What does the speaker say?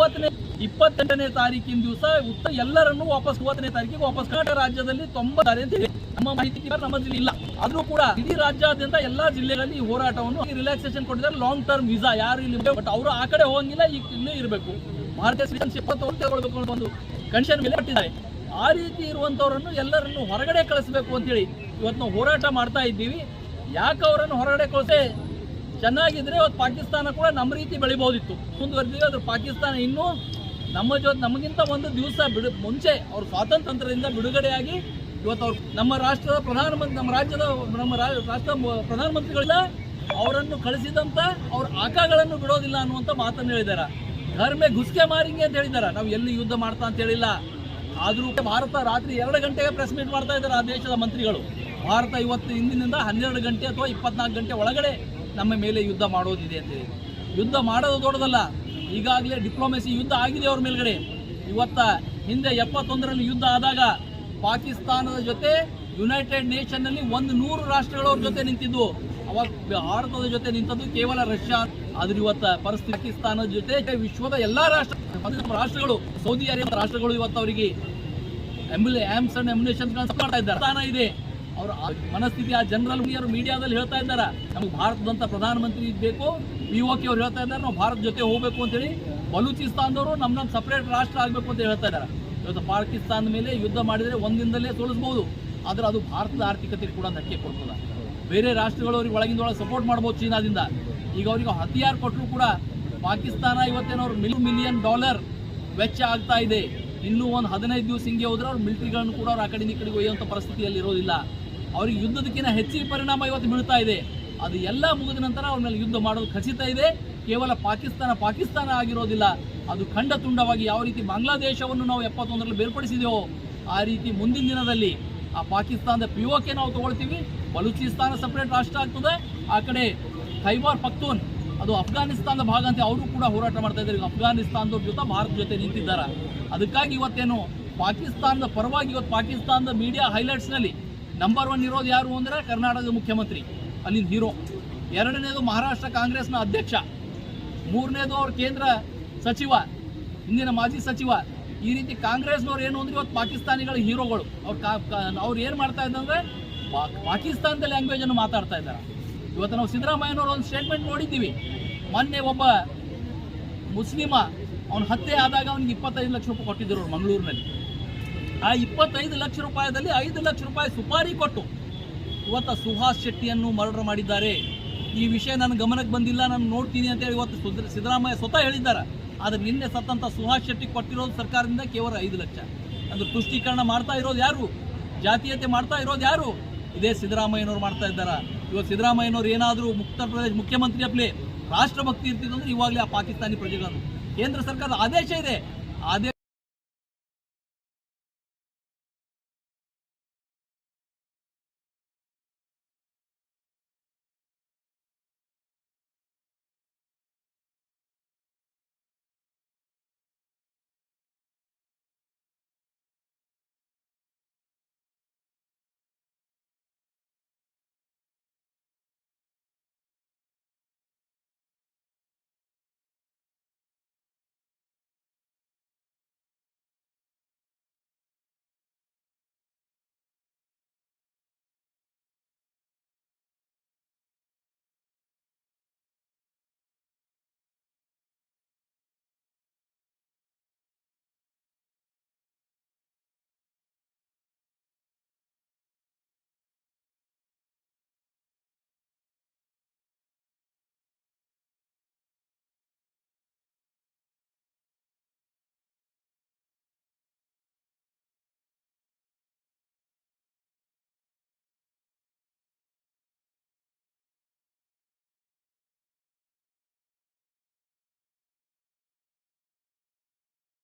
ಮೂವತ್ತನೇ, ಇಪ್ಪತ್ತೆಂಟನೇ ತಾರೀಕಿನ ದಿವಸ ಉತ್ತರ ಎಲ್ಲರನ್ನೂ ವಾಪಸ್ ಮೂವತ್ತನೇ ತಾರೀಕಿಗೆ ವಾಪಸ್ ಕರ್ನಾಟಕ ರಾಜ್ಯದಲ್ಲಿ ತೊಂಬತ್ತಾರೆ ಅಂತ ಹೇಳಿ. ನಮ್ಮ ಮಾಹಿತಿ ನಮ್ಮ ಜಿಲ್ಲೆ ಇಲ್ಲ. ಆದ್ರೂ ಕೂಡ ಇಡೀ ರಾಜ್ಯಾದ್ಯಂತ ಎಲ್ಲಾ ಜಿಲ್ಲೆಗಳಲ್ಲಿ ಈ ಹೋರಾಟವನ್ನು ರಿಲ್ಯಾಕ್ಸೇಷನ್ ಕೊಟ್ಟಿದ್ದಾರೆ. ಲಾಂಗ್ ಟರ್ಮ್ ವೀಸಾ ಯಾರು ಇಲ್ಲಿ ಬಟ್ ಅವರು ಆ ಕಡೆ ಹೋಗಂಗಿಲ್ಲ ಈಗ ಇಲ್ಲೇ ಇರಬೇಕು. ಭಾರತೀಯ ಇಪ್ಪತ್ತು ತಗೊಳ್ಬೇಕು ಅಂತ ಒಂದು ಕಂಡೀಷನ್ ಮೇಲೆ ಕೊಟ್ಟಿದ್ದಾರೆ. ಆ ರೀತಿ ಇರುವಂತವರನ್ನು ಎಲ್ಲರನ್ನು ಹೊರಗಡೆ ಕಳಿಸಬೇಕು ಅಂತೇಳಿ ಇವತ್ತು ನಾವು ಹೋರಾಟ ಮಾಡ್ತಾ ಇದ್ದೀವಿ. ಯಾಕೆ ಅವರನ್ನು ಹೊರಗಡೆ ಕಳಿಸೆ ಚೆನ್ನಾಗಿದ್ರೆ ಅವತ್ತು ಪಾಕಿಸ್ತಾನ ಕೂಡ ನಮ್ಮ ರೀತಿ ಬೆಳಿಬೋದಿತ್ತು. ಮುಂದುವರೆದಿವೆ ಅದ್ರ ಪಾಕಿಸ್ತಾನ ಇನ್ನೂ ನಮ್ಮ ಜೊತೆ ನಮಗಿಂತ ಒಂದು ದಿವಸ ಬಿಡು, ಮುಂಚೆ ಅವ್ರ ಸ್ವಾತಂತ್ರ್ಯದಿಂದ ಬಿಡುಗಡೆಯಾಗಿ ಇವತ್ತು ಅವ್ರು ನಮ್ಮ ರಾಷ್ಟ್ರದ ಪ್ರಧಾನಮಂತ್ರಿ, ನಮ್ಮ ರಾಜ್ಯದ, ನಮ್ಮ ರಾಷ್ಟ್ರ ಪ್ರಧಾನಮಂತ್ರಿಗಳಿಂದ ಅವರನ್ನು ಕಳಿಸಿದಂತ ಅವ್ರ ಆಕಗಳನ್ನು ಬಿಡೋದಿಲ್ಲ ಅನ್ನುವಂಥ ಮಾತನ್ನು ಹೇಳಿದ್ದಾರೆ ಧರ್ಮೆ ಮೇ ಗುಸ್ಕೆ ಮಾರಿಂಗೆ ಅಂತ ಹೇಳಿದ್ದಾರೆ ನಾವು ಎಲ್ಲಿ ಯುದ್ಧ ಮಾಡ್ತಾ ಅಂತ ಹೇಳಿಲ್ಲ. ಆದರೂ ಭಾರತ ರಾತ್ರಿ ಎರಡು ಗಂಟೆಗೆ ಪ್ರೆಸ್ ಮೀಟ್ ಮಾಡ್ತಾ ಇದ್ದಾರೆ ಆ ದೇಶದ ಮಂತ್ರಿಗಳು. ಭಾರತ ಇವತ್ತು ಇಂದಿನಿಂದ ಹನ್ನೆರಡು ಗಂಟೆ ಅಥವಾ ಇಪ್ಪತ್ನಾಲ್ಕು ಗಂಟೆ ಒಳಗಡೆ ನಮ್ಮ ಮೇಲೆ ಯುದ್ಧ ಮಾಡೋದಿದೆ ಅಂತೇಳಿ ಯುದ್ಧ ಮಾಡೋದು ದೊಡ್ಡದಲ್ಲ. ಈಗಾಗಲೇ ಡಿಪ್ಲೊಮೆಸಿ ಯುದ್ಧ ಆಗಿದೆ ಅವ್ರ ಮೇಲ್ಗಡೆ. ಇವತ್ತ ಹಿಂದೆ ಎಪ್ಪತ್ತೊಂದರಲ್ಲಿ ಯುದ್ಧ ಆದಾಗ ಪಾಕಿಸ್ತಾನದ ಜೊತೆ ಯುನೈಟೆಡ್ ನೇಷನ್ನಲ್ಲಿ ಒಂದು ನೂರು ರಾಷ್ಟ್ರಗಳವ್ರ ಜೊತೆ ನಿಂತಿದ್ದು ಅವಾಗ ಭಾರತದ ಜೊತೆ ನಿಂತದ್ದು ಕೇವಲ ರಷ್ಯಾ. ಆದ್ರೆ ಇವತ್ತ ಪರಿಸ್ಥಿತಿ ಪಾಕಿಸ್ತಾನದ ಜೊತೆ ವಿಶ್ವದ ಎಲ್ಲಾ ರಾಷ್ಟ್ರ ರಾಷ್ಟ್ರಗಳು, ಸೌದಿ ಅರೇಬಿಯಾ ರಾಷ್ಟ್ರಗಳು ಇವತ್ತು ಅವರಿಗೆ ಎಂಬುಲೆ ಆಮ್ಸ್ ಅಂಡ್ ಮಾಡ್ತಾ ಇದ್ದಾರೆ. ಸ್ಥಾನ ಇದೆ. ಅವರ ಮನಸ್ಥಿತಿ ಆ ಜನರಲ್ ಮೀಡಿಯಾದಲ್ಲಿ ಹೇಳ್ತಾ ಇದ್ದಾರೆ? ನಮಗೆ ಭಾರತದಂತ ಪ್ರಧಾನಮಂತ್ರಿ ಬೇಕು ಪಿ ಓ ಕೆ ಅವ್ರು ಹೇಳ್ತಾ ಇದ್ದಾರೆ, ನಾವು ಭಾರತ ಜೊತೆ ಹೋಗ್ಬೇಕು ಅಂತೇಳಿ ಬಲೂಚಿಸ್ತಾನದವರು ನಮ್ಮ ಸಪರೇಟ್ ರಾಷ್ಟ್ರ ಆಗಬೇಕು ಅಂತ ಹೇಳ್ತಾ ಇದ್ದಾರೆ. ಇವತ್ತು ಪಾಕಿಸ್ತಾನದ ಮೇಲೆ ಯುದ್ಧ ಮಾಡಿದರೆ ಒಂದಿನದಲ್ಲೇ ಸೋಲಿಸಬಹುದು ಆದ್ರೆ ಅದು ಭಾರತದ ಆರ್ಥಿಕತೆಗೆ ಕೂಡ ಧಕ್ಕೆ ಕೊಡ್ತದೆ. ಬೇರೆ ರಾಷ್ಟ್ರಗಳು ಅವ್ರಿಗೆ ಒಳಗಿಂದ ಒಳಗೆ ಸಪೋರ್ಟ್ ಮಾಡ್ಬೋದು ಚೀನಾದಿಂದ. ಈಗ ಅವರಿಗೆ ಹತಿಯಾರ್ ಕೊಟ್ಟರು ಕೂಡ ಪಾಕಿಸ್ತಾನ ಇವತ್ತೇನೋ ಅವ್ರು ಮಿಲ್ ಮಿಲಿಯನ್ ಡಾಲರ್ ವೆಚ್ಚ ಆಗ್ತಾ ಇದೆ. ಇನ್ನೂ ಒಂದು ಹದಿನೈದು ದಿವಸ ಹಿಂಗೆ ಹೋದ್ರೆ ಅವ್ರು ಮಿಲಿಟರಿಗಳನ್ನು ಕೂಡ ಅವ್ರು ಆ ಕಡೆ ಈ ಕಡೆಗೆ ಒಯ್ಯುವಂಥ ಪರಿಸ್ಥಿತಿಯಲ್ಲಿ ಇರೋದಿಲ್ಲ. ಅವ್ರಿಗೆ ಯುದ್ಧದಕ್ಕಿಂತ ಹೆಚ್ಚಿನ ಪರಿಣಾಮ ಇವತ್ತು ಬೀಳ್ತಾ ಇದೆ. ಅದು ಎಲ್ಲ ಮುಗಿದ ನಂತರ ಅವ್ರ ಮೇಲೆ ಯುದ್ಧ ಮಾಡೋದು ಖಚಿತ ಇದೆ. ಕೇವಲ ಪಾಕಿಸ್ತಾನ ಪಾಕಿಸ್ತಾನ ಆಗಿರೋದಿಲ್ಲ. ಅದು ಖಂಡ ತುಂಡವಾಗಿ ಯಾವ ರೀತಿ ಬಾಂಗ್ಲಾದೇಶವನ್ನು ನಾವು ಎಪ್ಪತ್ತೊಂದರಲ್ಲಿ ಬೇರ್ಪಡಿಸಿದೆವೋ ಆ ರೀತಿ ಮುಂದಿನ ದಿನದಲ್ಲಿ ಆ ಪಾಕಿಸ್ತಾನದ ಪಿ ಓಕೆ ನಾವು ತಗೊಳ್ತೀವಿ. ಬಲೂಚಿಸ್ತಾನ ಸಪ್ರೇಟ್ ರಾಷ್ಟ್ರ ಆಗ್ತದೆ. ಆ ಕಡೆ ಖೈಬಾರ್ ಪಕ್ತೂನ್ ಅದು ಅಫ್ಘಾನಿಸ್ತಾನದ ಭಾಗ ಅಂತ ಅವರು ಕೂಡ ಹೋರಾಟ ಮಾಡ್ತಾ ಇದ್ದಾರೆ. ಈಗ ಅಫ್ಘಾನಿಸ್ತಾನದವ್ರ ಜೊತೆ ಭಾರತ ಜೊತೆ ನಿಂತಿದ್ದಾರೆ. ಅದಕ್ಕಾಗಿ ಇವತ್ತೇನು ಪಾಕಿಸ್ತಾನದ ಪರವಾಗಿ ಇವತ್ತು ಪಾಕಿಸ್ತಾನದ ಮೀಡಿಯಾ ಹೈಲೈಟ್ಸ್ನಲ್ಲಿ ನಂಬರ್ ಒನ್ ಇರೋದು ಯಾರು ಅಂದರೆ ಕರ್ನಾಟಕದ ಮುಖ್ಯಮಂತ್ರಿ ಅಲ್ಲಿನ ಹೀರೋ. ಎರಡನೇದು ಮಹಾರಾಷ್ಟ್ರ ಕಾಂಗ್ರೆಸ್ನ ಅಧ್ಯಕ್ಷ. ಮೂರನೇದು ಅವ್ರ ಕೇಂದ್ರ ಸಚಿವ, ಹಿಂದಿನ ಮಾಜಿ ಸಚಿವ. ಈ ರೀತಿ ಕಾಂಗ್ರೆಸ್ನವ್ರು ಏನು ಅಂದ್ರೆ ಇವತ್ತು ಪಾಕಿಸ್ತಾನಿಗಳ ಹೀರೋಗಳು. ಅವ್ರು ಅವ್ರು ಏನು ಮಾಡ್ತಾ ಇದ್ದಂದ್ರೆ ಪಾಕಿಸ್ತಾನದ ಲ್ಯಾಂಗ್ವೇಜ್ ಅನ್ನು ಮಾತಾಡ್ತಾ ಇದ್ದಾರೆ. ಇವತ್ತು ನಾವು ಸಿದ್ದರಾಮಯ್ಯನವ್ರ ಒಂದು ಸ್ಟೇಟ್ಮೆಂಟ್ ನೋಡಿದ್ದೀವಿ. ಮೊನ್ನೆ ಒಬ್ಬ ಮುಸ್ಲಿಮ, ಅವನು ಹತ್ಯೆ ಆದಾಗ ಅವನಿಗೆ ಇಪ್ಪತ್ತೈದು ಲಕ್ಷ ರೂಪಾಯಿ ಕೊಟ್ಟಿದ್ದರು ಮಂಗಳೂರಿನಲ್ಲಿ. ಆ ಇಪ್ಪತ್ತೈದು ಲಕ್ಷ ರೂಪಾಯಿದಲ್ಲಿ ಐದು ಲಕ್ಷ ರೂಪಾಯಿ ಸುಪಾರಿ ಕೊಟ್ಟು ಇವತ್ತು ಸುಹಾಸ್ ಶೆಟ್ಟಿಯನ್ನು ಮರ್ಡರ್ ಮಾಡಿದ್ದಾರೆ. ಈ ವಿಷಯ ನನ್ನ ಗಮನಕ್ಕೆ ಬಂದಿಲ್ಲ, ನಾನು ನೋಡ್ತೀನಿ ಅಂತೇಳಿ ಇವತ್ತು ಸಿದ್ದರಾಮಯ್ಯ ಸ್ವತಃ ಹೇಳಿದ್ದಾರೆ. ಆದರೆ ನಿನ್ನೆ ಸತ್ತಂತ ಸುಹಾಸ್ ಶೆಟ್ಟಿ ಕೊಟ್ಟಿರೋದು ಸರ್ಕಾರದಿಂದ ಕೇವಲ ಐದು ಲಕ್ಷ. ಅಂದ್ರೆ ತುಷ್ಟೀಕರಣ ಮಾಡ್ತಾ ಇರೋದು ಯಾರು? ಜಾತೀಯತೆ ಮಾಡ್ತಾ ಇರೋದು ಯಾರು? ಇದೇ ಸಿದ್ದರಾಮಯ್ಯನವ್ರು ಮಾಡ್ತಾ ಇದ್ದಾರೆ? ಇವತ್ತು ಸಿದ್ದರಾಮಯ್ಯನವ್ರು ಏನಾದರೂ ಉತ್ತರ ಪ್ರದೇಶ ಮುಖ್ಯಮಂತ್ರಿ ಅಪ್ಲೆ ರಾಷ್ಟ್ರಭಕ್ತಿ ಇರ್ತಿದ್ರು ಅಂದ್ರೆ ಇವಾಗಲೇ ಆ ಪಾಕಿಸ್ತಾನಿ ಪ್ರಜೆಗಳನ್ನು. ಕೇಂದ್ರ ಸರ್ಕಾರದ ಆದೇಶ ಇದೆ. ಆದೇಶ